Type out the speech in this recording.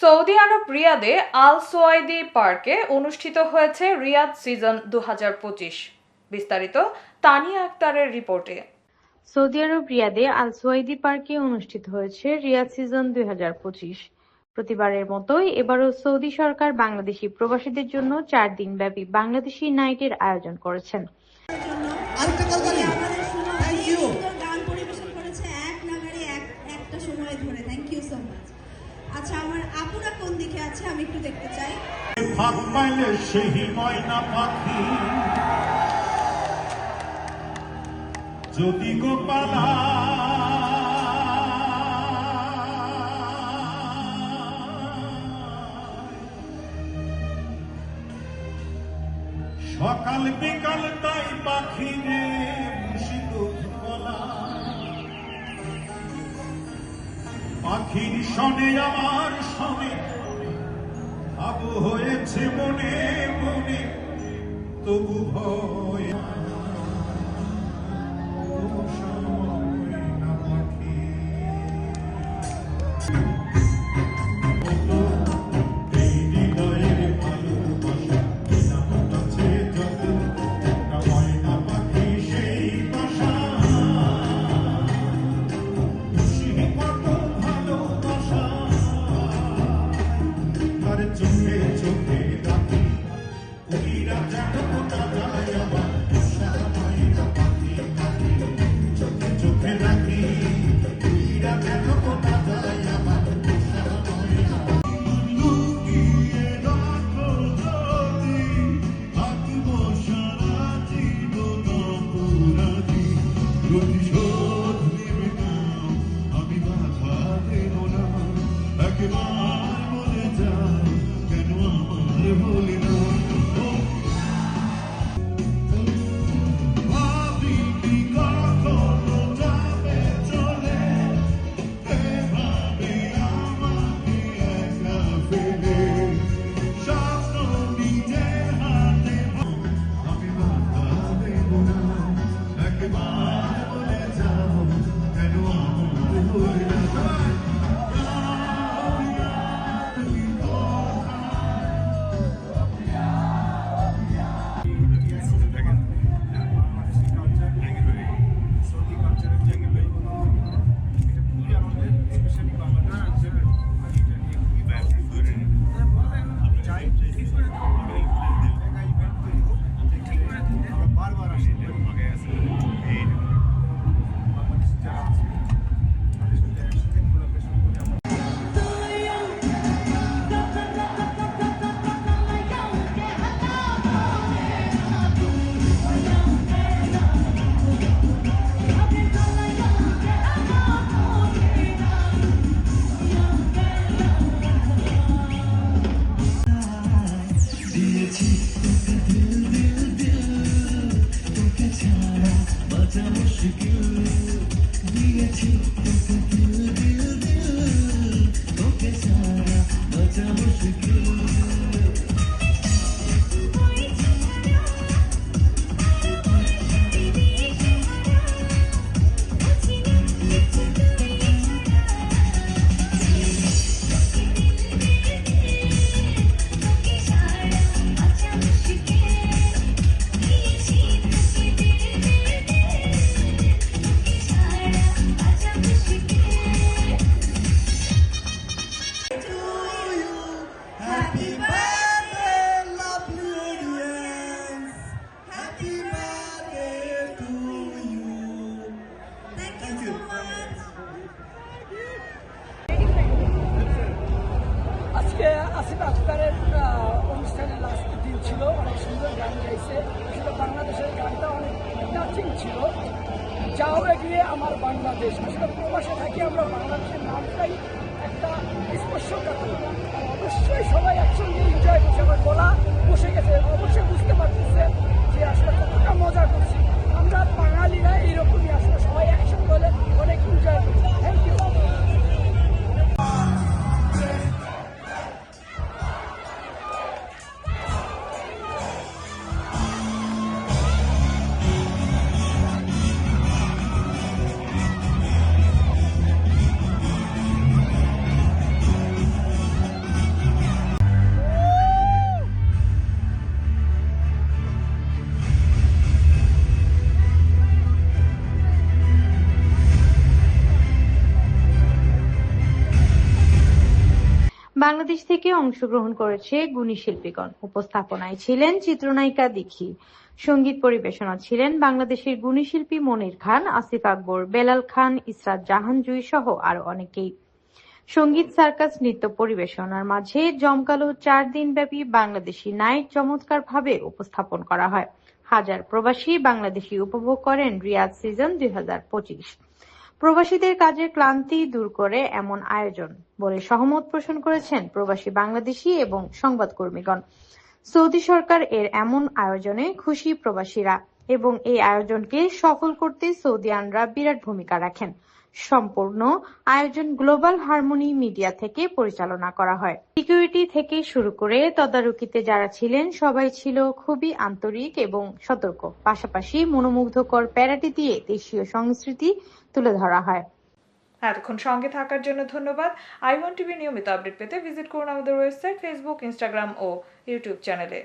Saudi আরব রিয়াদে আল সোয়াইদি পার্কে অনুষ্ঠিত হয়েছে রিয়াদ সিজন দু হাজার পঁচিশ। বিস্তারিত তানিয়া আক্তারের রিপোর্টে। সৌদি আরব রিয়াদে আল সোয়াইদি পার্কে অনুষ্ঠিত হয়েছে রিয়াদ সিজন দুই হাজার পঁচিশ। প্রতিবারের মতোই এবারও সৌদি সরকার বাংলাদেশি প্রবাসীদের জন্য চার দিন ব্যাপী বাংলাদেশি নাইটের আয়োজন করেছেন। আছে, আমি একটু দেখতে চাই। যদি গোপালা সকাল বিকাল তাই পাখি রে গলা পাখির সনে আমার সনে হয়েছে মনে মনে তবু ভয় সময় না পাখি। दिल दिल दिल तो के सारा बचा मुश्किल আসিফ আখতারের অনুষ্ঠানে লাস্ট দিন ছিল, অনেক সুন্দর গান গাইছে। আসলে বাংলাদেশের গানটা অনেক নাচিং ছিল। যাও এগিয়ে আমার বাংলাদেশ। আসলে প্রবাসে থাকি আমরা বাংলাদেশের বাংলাদেশ থেকে অংশগ্রহণ করেছে গুণী শিল্পীগণ। উপস্থাপনায় ছিলেন চিত্রনায়িকা দীঘি সংগীত পরিবেশনা ছিলেন বাংলাদেশের গুণী শিল্পী মনির খান, আসিফ আকবর, বেলাল খান, ইসরাত জাহান জুই সহ আরও অনেকেই। সংগীত, সার্কাস, নৃত্য পরিবেশনার মাঝে জমকালো চার দিনব্যাপী বাংলাদেশি নাইট চমৎকারভাবে উপস্থাপন করা হয়। হাজার প্রবাসী বাংলাদেশি উপভোগ করেন রিয়াদ সিজন দুই হাজার পঁচিশ। প্রবাসীদের কাজের ক্লান্তি দূর করে এমন আয়োজন বলে সহমত পোষণ করেছেন প্রবাসী বাংলাদেশি এবং সংবাদকর্মীগণ। সৌদি সরকার এর এমন আয়োজনে খুশি প্রবাসীরা এবং এই আয়োজনকে সফল করতে সৌদি আনরা বিরাট ভূমিকা রাখেন। সম্পূর্ণ আয়োজন গ্লোবাল হারমোনি মিডিয়া থেকে পরিচালনা করা হয়। সিকিউরিটি থেকে শুরু করে তদারকিতে যারা ছিলেন, সবাই ছিল খুবই আন্তরিক এবং সতর্ক। পাশাপাশি মনোমুগ্ধকর প্যারাটি দিয়ে দেশীয় সংস্কৃতি তুলে ধরা হয়। এতক্ষণ সঙ্গে থাকার জন্য ধন্যবাদ। আই ওয়ান টিভি নিয়মিত আপডেট পেতে ভিজিট করুন আমাদের ওয়েবসাইট, ফেসবুক, ইনস্টাগ্রাম ও ইউটিউব চ্যানেলে।